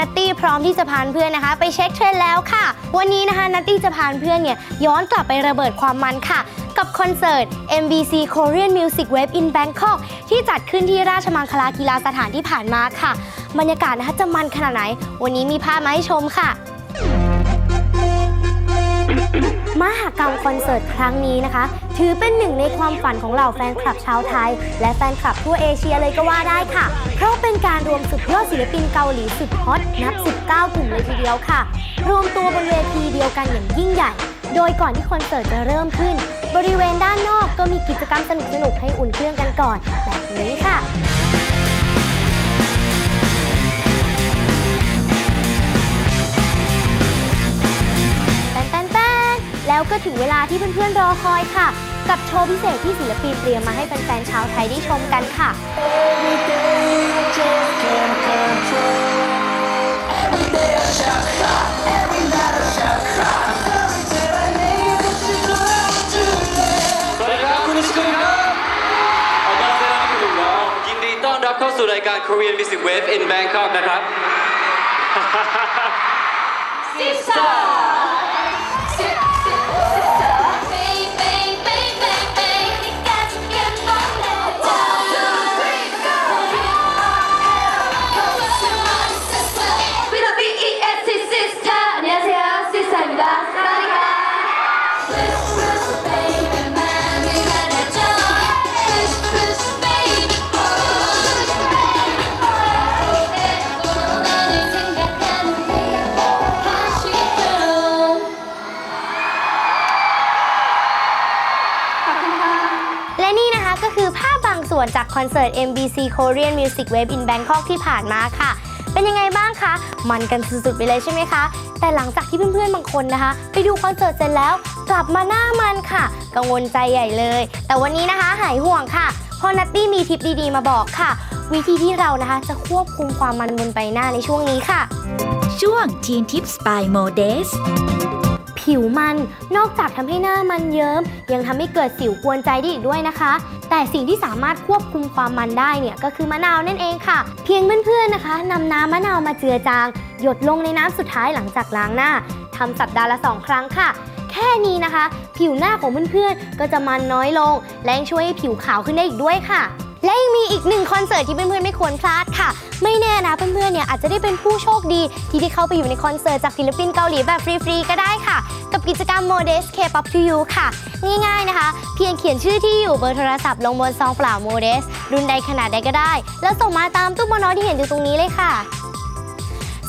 นัตตี้พร้อมที่จะพาเพื่อนนะคะ ไปเช็คเทรนด์แล้วค่ะ วันนี้นะคะนัตตี้จะพาเพื่อนเนี่ยย้อนกลับไประเบิดความมันค่ะ กับคอนเสิร์ต MBC Korean Music Wave in Bangkok ที่จัดขึ้นที่ราชมังคลากีฬาสถานที่ผ่านมาค่ะ บรรยากาศนะคะจะมันขนาดไหน วันนี้มีภาพมาให้ชมค่ะ มหากรรมคอนเสิร์ตครั้งนี้นะคะ ถือเป็นหนึ่งในความฝันของเหล่าแฟนคลับชาวไทย และแฟนคลับทั่วเอเชียเลยก็ว่าได้ค่ะ เพราะเป็นการรวมสุดยอดศิลปินเกาหลีสุดฮอตนับ 19 กลุ่มเลยทีเดียวค่ะ รวมตัวบนเวทีเดียวกันอย่างยิ่งใหญ่ โดยก่อนที่คอนเสิร์ตจะเริ่มขึ้น บริเวณด้านนอกก็มีกิจกรรมสนุกๆให้อุ่นเครื่องกันก่อน แบบนี้ค่ะ ก็ถึงเวลาที่เพื่อนๆรอคอยค่ะ กับโชว์พิเศษที่ศิลปินเตรียมมาให้แฟนๆชาวไทยได้ชมกันค่ะ สวัสดีครับคุณนิชคุครับอ้อนรับนะครัหนุ่มน้อยินดีต้อนรับเข้าสู่รายการ Korean Music Wave in Bangkok นะครับ Sister ส่วนจากคอนเสิร์ต MBC Korean Music Wave in Bangkok ที่ผ่านมาค่ะ เป็นยังไงบ้างคะ มันกันสุดๆไปเลยใช่ไหมคะ แต่หลังจากที่เพื่อนๆบางคนนะคะ ไปดูคอนเสิร์ตเสร็จแล้ว กลับมาหน้ามันค่ะ กังวลใจใหญ่เลย แต่วันนี้นะคะหายห่วงค่ะเพราะนัตตี้มีทิปดีๆมาบอกค่ะ วิธีที่เรานะคะจะควบคุมความมันบนใบหน้าในช่วงนี้ค่ะ ช่วง Teen Tips by Modes ผิวมันนอกจากทำให้หน้ามันเยิ้ม ยังทำให้เกิดสิวกวนใจได้อีกด้วยนะคะ แต่สิ่งที่สามารถควบคุมความมันได้เนี่ยก็คือมะนาวนั่นเองค่ะ เพียงเพื่อนๆนะคะนำน้ำมะนาวมาเจือจาง หยดลงในน้ำสุดท้ายหลังจากล้างหน้าทำสัปดาห์ละสองครั้งค่ะ แค่นี้นะคะ ผิวหน้าของเพื่อนๆก็จะมันน้อยลง และยังช่วยให้ผิวขาวขึ้นได้อีกด้วยค่ะ และยังมีอีกหนึ่งคอนเสิร์ตที่เพื่อนๆไม่ควรพลาดค่ะ ไม่แน่นะเพื่อนๆเนี่ยอาจจะได้เป็นผู้โชคดี ที่ได้เข้าไปอยู่ในคอนเสิร์ตจากศิลปินเกาหลีแบบฟรีๆก็ได้ค่ะ กับกิจกรรม Modest K-pop to you ค่ะ ง่ายๆนะคะ เพียงเขียนชื่อที่อยู่เบอร์โทรศัพท์ลงบนซองเปล่า Modest รุ่นใดขนาดใดก็ได้ แล้วส่งมาตามตู้บอนอที่เห็นอยู่ตรงนี้เลยค่ะ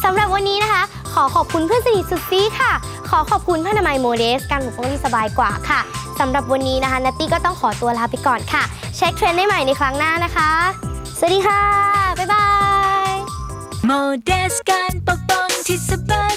สำหรับวันนี้นะคะ ขอขอบคุณเพื่อนสนิทสุดซีค่ะ ขอขอบคุณผ้าอนามัยโมเดส การปกป้องที่สบายกว่าค่ะสำหรับวันนี้นะคะนัตตี้ก็ต้องขอตัวลาไปก่อนค่ะ เช็คเทรนด์ได้ใหม่ในครั้งหน้านะคะ สวัสดีค่ะ บ๊ายบาย โมเดสการปกป้องที่สบาย